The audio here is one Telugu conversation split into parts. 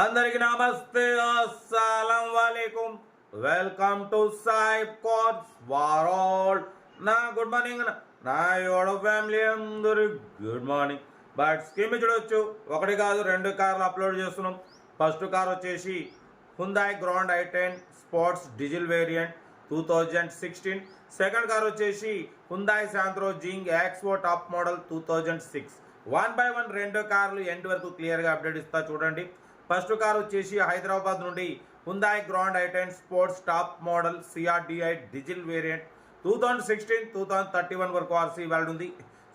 అందరికి నమస్తే. అస్సలం వాలేకుం వెల్కమ్ టు సాయిబ్ కోర్స్ వారోల్ నా గుడ్ మార్నింగ్. నా యోడ ఫ్యామిలీ అందరు గుడ్ మార్నింగ్. బట్ స్కీమ్ చూడొచ్చు. ఒకటి కాదు రెండు కార్లు అప్లోడ్ చేస్తున్నాం. ఫస్ట్ కార్ వచ్చేసి Hyundai grand i ten sports diesel variant two thousand sixteen second car వచ్చేసి Hyundai Santro Xing XO top model two thousand six one by one రెండు కార్లు ఎండ్ వరకు క్లియర్గా అప్డేట్ ఇస్తా చూడండి. ఫస్ట్ కార్ వచ్చేసి హైదరాబాద్ నుండి Hyundai grand i ten sports top model CRDI diesel variant two thousand sixteen two thousand thirty one వరకు ఆర్సీ వాల్డ్ ఉంది.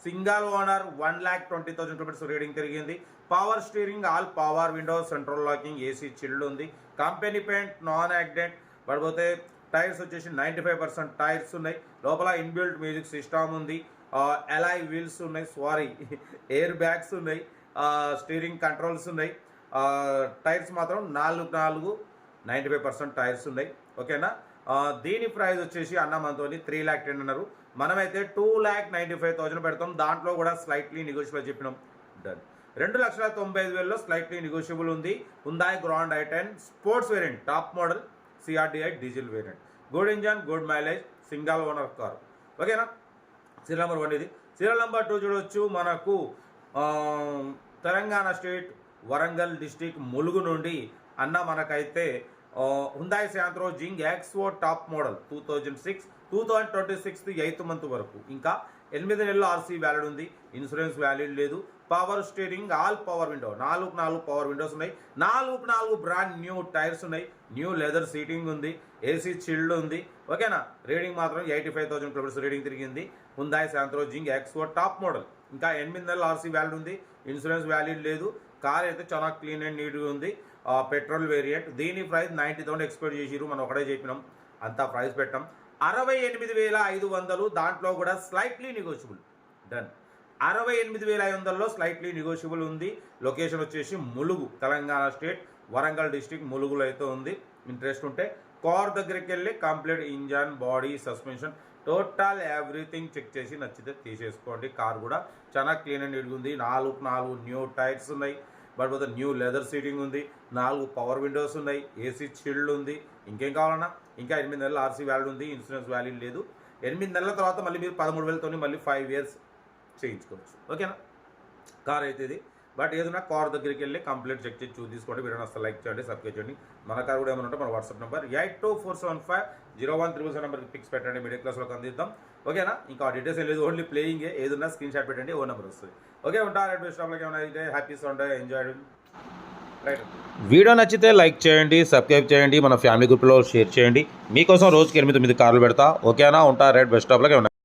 Single owner one lakh twenty thousand kilometres reading తిరిగింది. Power steering all power windows central locking AC chilled ఉంది. కంపెనీ పెయింట్ నాన్ యాక్సిడెంట్ పడిపోతే టైర్స్ వచ్చేసి నైంటీ ఫైవ్ పర్సెంట్ టైర్స్ ఉన్నాయి. లోపల ఇన్బిల్ట్ మ్యూజిక్ సిస్టమ్ ఉంది. ఎలాయ్ వీల్స్ ఉన్నాయి. సారీ ఎయిర్ బ్యాగ్స్ ఉన్నాయి స్టీరింగ్ కంట్రోల్స్ ఉన్నాయి. టైర్స్ మాత్రం నాలుగు నాలుగు నైంటీ ఫైవ్ పర్సెంట్ టైర్స్ ఉన్నాయి. ఓకేనా? దీని ప్రైస్ వచ్చేసి అన్న మనతోని త్రీ ల్యాక్ టెన్ అన్నారు. మనమైతే two lakh ninety five thousand పెడతాం. దాంట్లో కూడా స్లైట్లీ నెగోషియబుల్ చెప్పినాం. డన్ రెండు లక్షల తొంభై ఐదు వేలలో స్లైట్లీ నెగోషియబుల్ ఉంది. Hyundai grand i ten sports variant top model CRDI diesel variant good engine good mileage single owner car ఓకేనా? సీరియల్ నెంబర్ వన్ ఇది. సీరియల్ నెంబర్ టూ చూడొచ్చు. మనకు తెలంగాణ స్టేట్ వరంగల్ డిస్టిక్ ములుగు నుండి అన్న మనకైతే Hyundai Santro Xing XO top model two thousand six two thousand twenty six eighth month వరకు. ఇంకా ఎనిమిది నెలలు ఆర్సీ వ్యాలిడ్ ఉంది ఇన్సూరెన్స్ వ్యాలిడ్ లేదు power steering all power window నాలుగు నాలుగు పవర్ విండోస్ ఉన్నాయి నాలుగు నాలుగు బ్రాండ్ న్యూ టైర్స్ ఉన్నాయి న్యూ లెదర్ సీటింగ్ ఉంది ఏసీ చిల్డ్ ఉంది ఓకేనా రీడింగ్ మాత్రం eighty five thousand kilometres reading తిరిగింది హుందాయ్ శాంత్రో జింగ్ ఎక్స్వో టాప్ మోడల్. ఇంకా ఎనిమిది నెలలు ఆర్సీ వ్యాలిడ్ ఉంది ఇన్సూరెన్స్ వ్యాలిడ్ లేదు కార్ అయితే చాలా క్లీన్ అండ్ నీట్గా ఉంది. Petrol variant. దీని ప్రైస్ నైంటీ థౌసండ్ ఎక్స్పెక్ట్ చేసిరు మనం ఒకటే చెప్పినాం. అంతా ప్రైస్ పెట్టాం. అరవై ఎనిమిది వేల ఐదు వందలు దాంట్లో కూడా స్లైట్లీ నెగోషియబుల్. డన్ అరవై ఎనిమిది వేల ఐదు వందల్లో స్లైట్లీ నెగోషియబుల్ ఉంది. లొకేషన్ వచ్చేసి ములుగు తెలంగాణ స్టేట్ వరంగల్ డిస్టిక్ ములుగులో అయితే ఉంది. ఇంట్రెస్ట్ ఉంటే కార్ దగ్గరికి వెళ్ళి complete engine body suspension total everything check చేసి నచ్చితే తీసేసుకోండి. కార్ కూడా చాలా క్లీన్ అండ్ నీట్గా ఉంది. నాలుగు నాలుగు న్యూ టైర్స్ ఉన్నాయి. బట్ పోతే న్యూ లెదర్ సీటింగ్ ఉంది. నాలుగు పవర్ విండోస్ ఉన్నాయి. ఏసీ చిల్డ్ ఉంది. ఇంకేం కావాలన్నా? ఇంకా ఎనిమిది నెలలు ఆర్సీ వ్యాలిడ్ ఉంది. ఇన్సూరెన్స్ వ్యాలిడ్ లేదు. ఎనిమిది నెలల తర్వాత మళ్ళీ మీరు పదమూడు వేలతో మళ్ళీ ఫైవ్ ఇయర్స్ చేయించుకోవచ్చు. ఓకేనా? కార్ అయితే ఇది. బట్ ఏదైనా కార్ దగ్గరికి వెళ్ళి కంప్లీట్ చెక్ చేసి చూసి తీసుకోండి. వీడియో అసలు లైక్ చేయండి సబ్స్క్రైబ్ చేయండి. మన కార్ కూడా ఏమైనా ఉంటే మన WhatsApp number eight two four seven five zero one triple seven నెంబర్కి పిక్స్ పెట్టండి. మిడిల్ క్లాస్లోకి అందిద్దాం. ఓకేనా? ఇంకా డీటెయిల్స్ లేదు ఓన్లీ ప్లేయింగే ఏదైనా స్క్రీన్ షాట్ పెట్టండి ఓ నెంబర్ వస్తుంది. ఓకే ఉంటారు రెడ్ స్టాప్లోకి ఏమైనా అయితే happy Sunday enjoy right video నచ్చితే లైక్ చేయండి సబ్స్క్రైబ్ చేయండి మన ఫ్యామిలీ గ్రూప్లో షేర్ చేయండి. మీకోసం రోజుకి ఎనిమిది తొమ్మిది కార్లు పెడతా. ఓకేనా? ఉంటా. రెడ్ బెస్ట్ స్టాప్లోకి ఉన్నాయి